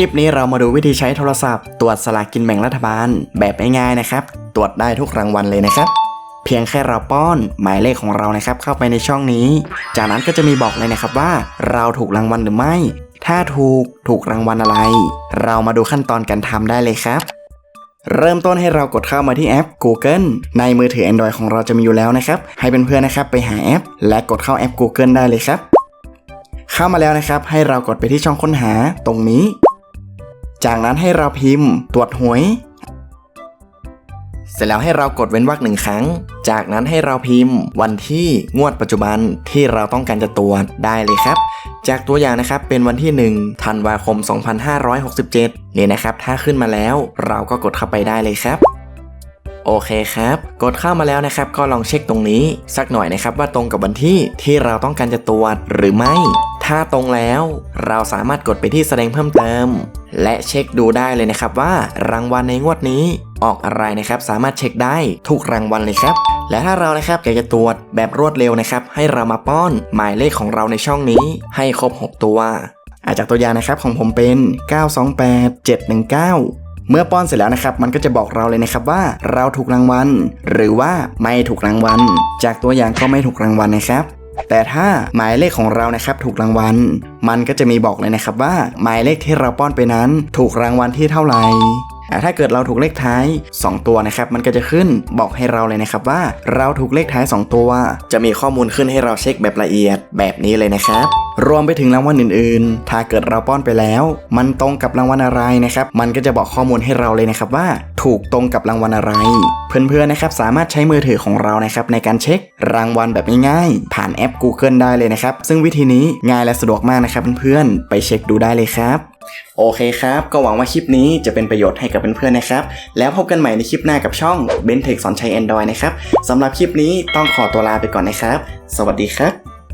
ลิปนี้เรามาดูวิธีใช้โทรศัพท์ ตรวจสลากกินแบ่งรัฐบาล แบบง่ายๆนะครับ ตรวจได้ทุกรางวัลเลยนะครับ เพียงแค่เราป้อนหมายเลขของเรานะครับ เข้าไปในช่องนี้ จากนั้นก็จะมีบอกเลยนะครับว่า เราถูกรางวัลหรือไม่ ถ้าถูกถูกรางวัลอะไร เรามาดูขั้นตอนการทำได้เลยครับ เริ่มต้นให้เรากดเข้ามาที่แอป Google ในมือถือ Android ของเราจะมีอยู่แล้วนะครับ ให้เพื่อนๆนะครับไปหาแอป และกดเข้าแอป Google ได้เลยครับ เข้ามาแล้วนะครับ ให้เรากดไปที่ช่องค้นหาตรงนี้ จากนั้นให้เราพิมพ์ ตรวจหวย เสร็จแล้วให้เรากดเว้นวรรคหนึ่งครั้ง จากนั้นให้เราพิมพ์ วันที่งวดปัจจุบันที่เราต้องการจะตรวจได้เลยครับ จากตัวอย่างนะครับเป็นวันที่ 1 ธันวาคม 2567 นี่นะครับ ถ้าขึ้นมาแล้วเราก็กดเข้าไปได้เลยครับโอเคครับ กดเข้ามาแล้วนะครับ ก็ลองเช็คตรงนี้ สักหน่อยนะครับว่าตรงกับวันที่ที่เราต้องการจะตรวจหรือไม่ ถ้าตรงแล้ว เราสามารถกดไปที่แสดงเพิ่มเติม และเช็คดูได้เลยนะครับว่ารางวัลในงวดนี้ ออกอะไรนะครับสามารถเช็คได้ทุกรางวัลเลยครับ และถ้าเรานะครับอยากจะตรวจแบบรวดเร็วนะครับ ให้เรามาป้อนหมายเลขของเราในช่องนี้ ให้ครบ 6 ตัวอาจากตัวอย่างนะครับของผมเป็น 928 719เมื่อป้อนเสร็จแล้วนะครับ มันก็จะบอกเราเลยนะครับว่าเราถูกรางวัล หรือว่าไม่ถูกรางวัล จากตัวอย่างก็ไม่ถูกรางวัลนะครับ แต่ถ้าหมายเลขของเรานะครับถูกรางวัล มันก็จะมีบอกเลยนะครับว่าหมายเลขที่เราป้อนไปนั้น ถูกรางวัลที่เท่าไหร่ ถ้าเกิดเราถูกเลขท้าย 2 ตัวนะครับ มันก็จะขึ้นบอกให้เราเลยนะครับว่าเราถูกเลขท้าย 2 ตัว จะมีข้อมูลขึ้นให้เราเช็คแบบละเอียดแบบนี้เลยนะครับ รวมไปถึงรางวัลอื่นๆ ถ้าเกิดเราป้อนไปแล้ว มันตรงกับรางวัลอะไรนะครับ มันก็จะบอกข้อมูลให้เราเลยนะครับว่า ถูกตรงกับรางวัลอะไร เพื่อนๆนะครับสามารถใช้มือถือของเรานะครับในการเช็ครางวัลแบบง่ายๆผ่านแอป Google ได้เลยนะครับ ซึ่งวิธีนี้ง่ายและสะดวกมากนะครับเพื่อนๆไปเช็คดูได้เลยครับ โอเคครับ ก็หวังว่าคลิปนี้จะเป็นประโยชน์ให้กับเพื่อนๆนะครับ แล้วพบกันใหม่ในคลิปหน้ากับช่อง b e n t e c h สอนใช้ Android นะครับสำหรับคลิปนี้ต้องขอตัวลาไปก่อนนะครับ สวัสดีครับ